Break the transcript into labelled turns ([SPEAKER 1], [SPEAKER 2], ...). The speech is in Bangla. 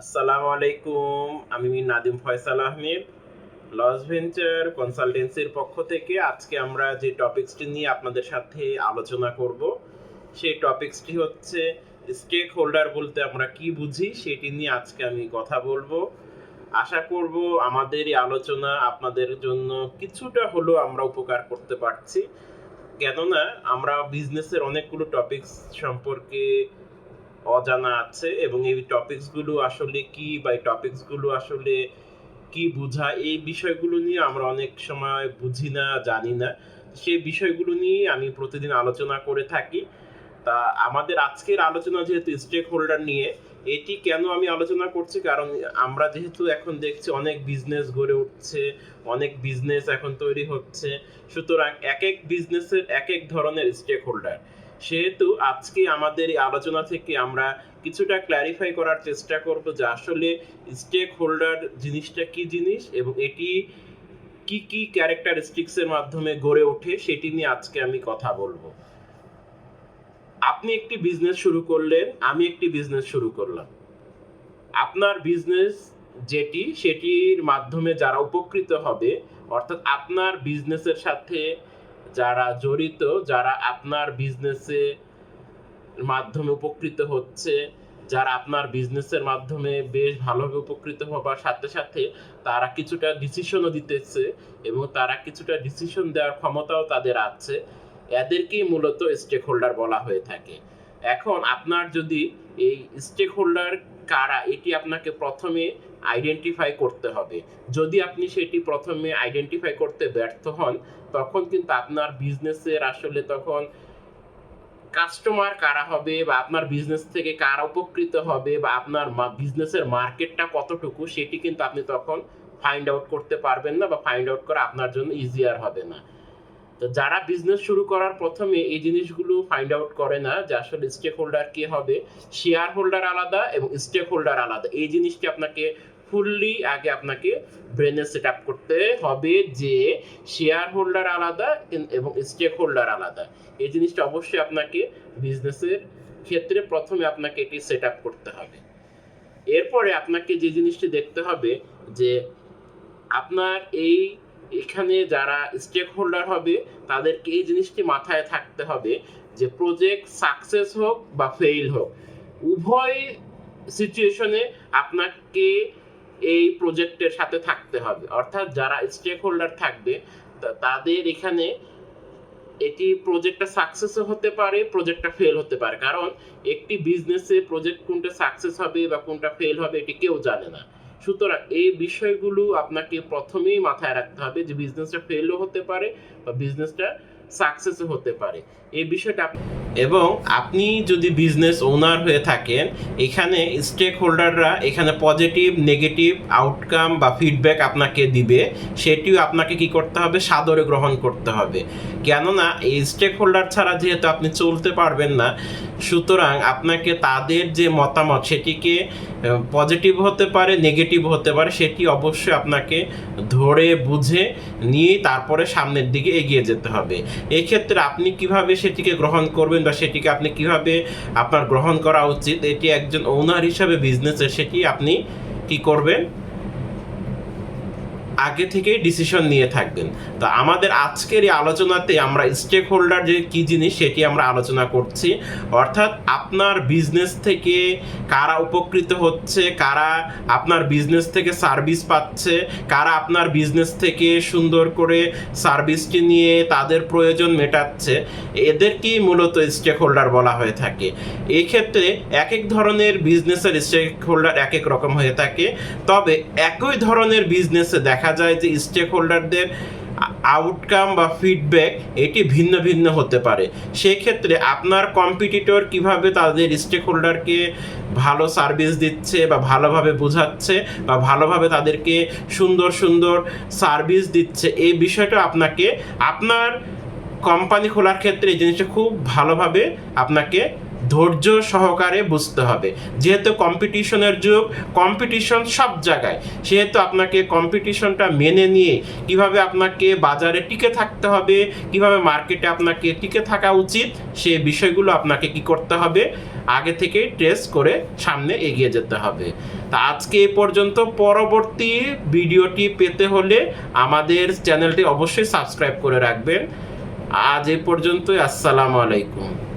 [SPEAKER 1] আসসালামু আলাইকুম, আমি নাদিম ফয়সাল আহমেদ, লস ভেঞ্চার কনসালটেন্সির পক্ষ থেকে আজকে আমরা যে টপিকসটি নিয়ে আপনাদের সাথে আলোচনা করব, সেই টপিকসটি হচ্ছে স্টেক হোল্ডার বলতে আমরা কি বুঝি সেটি নিয়ে আজকে আমি কথা বলব। আশা করব আমাদের এই আলোচনা আপনাদের জন্য কিছুটা হলেও আমরা উপকার করতে পারছি। কেননা আমরা বিজনেসের অনেকগুলো টপিকস সম্পর্কে অজানা আছে এবং এই টপিকসগুলো আসলে কি বা এই টপিকসগুলো আসলে কি বোঝায় এই বিষয়গুলো নিয়ে আমরা অনেক সময় বুঝি না, জানি না। সেই বিষয়গুলো নিয়ে আমি প্রতিদিন আলোচনা করে থাকি। তা আমাদের আজকের আলোচনা যেহেতু স্টেক হোল্ডার নিয়ে, এটি কেন আমি আলোচনা করছি? কারণ আমরা যেহেতু এখন দেখছি অনেক বিজনেস গড়ে উঠছে, অনেক বিজনেস এখন তৈরি হচ্ছে। সুতরাং এক এক বিজনেসের এক এক ধরনের স্টেক হোল্ডার সেহেতু আজকে আমাদের এই আলোচনা থেকে আমরা কিছুটা ক্ল্যারিফাই করার চেষ্টা করব যে আসলে স্টেক হোল্ডার জিনিসটা কি জিনিস এবং এটি কি কি ক্যারেক্টারিস্টিক্সের মাধ্যমে গড়ে ওঠে সেটি নিয়ে আজকে আমি কথা বলব। আপনি একটি বিজনেস শুরু করলেন, আমি একটি বিজনেস শুরু করলাম। আপনার বিজনেস যেটি, সেটির মাধ্যমে যারা উপকৃত হবে, অর্থাৎ আপনার বিজনেসের সাথে যারা জড়িত, যারা আপনার বিজনেসে মাধ্যমে উপকৃত হচ্ছে, যারা আপনার বিজনেসের মাধ্যমে বেশ ভালোভাবে উপকৃত হবার সাথে সাথে তারা কিছুটা ডিসিশনও দিতেছে এবং তারা কিছুটা ডিসিশন দেওয়ার ক্ষমতাও তাদের আছে। এদেরকেই মূলত স্টেক হোল্ডার বলা হয়ে থাকে। এখন আপনার যদি এই স্টেক হোল্ডার কারা, এটি আপনাকে প্রথমে আইডেন্টিফাই করতে হবে। যদি আপনি সেটি প্রথমে আইডেন্টিফাই করতে ব্যর্থ হন, তখন কিন্তু আপনার বিজনেসের আসলে তখন কাস্টমার কারা হবে বা আপনার বিজনেস থেকে কারা উপকৃত হবে বা আপনার বিজনেসের মার্কেটটা কতটুকু, সেটি কিন্তু আপনি তখন ফাইন্ড আউট করতে পারবেন না বা ফাইন্ড আউট করা আপনার জন্য ইজিয়ার হবে না। তো যারা বিজনেস শুরু করার প্রথমে এই জিনিসগুলো ফাইন্ড আউট করে না যে আসলে স্টেক হোল্ডার কে হবে শেয়ার হোল্ডার আলাদা এবং স্টেক হোল্ডার আলাদা। এই জিনিসটি আপনাকে ফুললি আগে আপনাকে ব্রেনে সেট আপ করতে হবে যে শেয়ার হোল্ডার আলাদা এবং স্টেক হোল্ডার আলাদা। এই জিনিসটা অবশ্যই আপনাকে বিজনেসের ক্ষেত্রে প্রথমে আপনাকে এটি সেট আপ করতে হবে। এরপরে আপনাকে যে জিনিসটি দেখতে হবে যে আপনার এই এখানে যারা স্টেক হোল্ডার হবে, তাদেরকে এই জিনিসটি মাথায় থাকতে হবে যে প্রজেক্ট সাকসেস হোক বা ফেইল হোক, উভয় সিচুয়েশনে আপনাকে এই প্রজেক্টের সাথে থাকতে হবে। অর্থাৎ যারা স্টেক হোল্ডার থাকবে তাদের এখানে এটি প্রজেক্টটা সাকসেসও হতে পারে প্রজেক্টটা ফেল হতে পারে। কারণ একটি বিজনেসে প্রজেক্ট কোনটা সাকসেস হবে বা কোনটা ফেল হবে এটি কেউ জানে না। সুতরাং এই বিষয়গুলো আপনাকে প্রথমেই মাথায় রাখতে হবে যে বিজনেসটা ফেলও হতে পারে বা বিজনেসটা সাকসেসও হতে পারে। এই বিষয়টা এবং আপনি যদি বিজনেস ওনার হয়ে থাকেন, এখানে স্টেক হোল্ডাররা এখানে পজিটিভ নেগেটিভ আউটকাম বা ফিডব্যাক আপনাকে দিবে। সেটিও আপনাকে কি করতে হবে? সাদরে গ্রহণ করতে হবে। কেননা, এই স্টেক হোল্ডার ছাড়া যেহেতু আপনি চলতে পারবেন না, সুতরাং আপনাকে তাদের যে মতামত, সেটিকে পজিটিভ হতে পারে নেগেটিভ হতে পারে, সেটি অবশ্যই আপনাকে ধরে, বুঝে নিয়ে তারপরে সামনের দিকে এগিয়ে যেতে হবে। এই ক্ষেত্রে আপনি কীভাবে সেটিকে গ্রহণ করবেন বা সেটিকে আপনি কীভাবে আপনার গ্রহণ করা উচিত? এটি একজন ওনার হিসাবে বিজনেসের সেটি আপনি কি করবেন? আগে থেকেই ডিসিশন নিয়ে থাকবেন। তো আমাদের আজকের এই আলোচনাতে আমরা স্টেক হোল্ডার যে কী জিনিস সেটি আমরা আলোচনা করছি। অর্থাৎ আপনার বিজনেস থেকে কারা উপকৃত হচ্ছে, কারা আপনার বিজনেস থেকে সার্ভিস পাচ্ছে, কারা আপনার বিজনেস থেকে সুন্দর করে সার্ভিসটি নিয়ে তাদের প্রয়োজন মেটাচ্ছে, এদেরকেই মূলত স্টেক হোল্ডার বলা হয়ে থাকে। এই ক্ষেত্রে এক এক ধরনের বিজনেসের স্টেক হোল্ডার এক এক রকম হয়ে থাকে, তবে একই ধরনের বিজনেসে দেখা যায় যে স্টেক হোল্ডারদের আউটকাম বা ফিডব্যাক এটি ভিন্ন ভিন্ন হতে পারে। সেক্ষেত্রে আপনার কম্পিটিটর কীভাবে তাদের স্টেক হোল্ডারকে ভালো সার্ভিস দিচ্ছে বা ভালোভাবে বোঝাচ্ছে বা ভালোভাবে তাদেরকে সুন্দর সুন্দর সার্ভিস দিচ্ছে, এই বিষয়টা আপনাকে, আপনার কোম্পানি খোলার ক্ষেত্রে এই জিনিসটা খুব ভালোভাবে আপনাকে ধৈর্য সহকারে বুঝতে হবে। যেহেতু কম্পিটিশনের যুগ কম্পিটিশন সব জায়গায়। সেহেতু আপনাকে কম্পিটিশনটা মেনে নিয়ে কীভাবে আপনাকে বাজারে টিকে থাকতে হবে, কীভাবে মার্কেটে আপনাকে টিকে থাকা উচিত, সে বিষয়গুলো আপনাকে কি করতে হবে? আগে থেকেই ট্রেস করে সামনে এগিয়ে যেতে হবে। তা আজকে এ পর্যন্ত, পরবর্তী ভিডিওটি পেতে হলে আমাদের চ্যানেলটি অবশ্যই সাবস্ক্রাইব করে রাখবেন। আজ এ পর্যন্তই, আসসালামু আলাইকুম।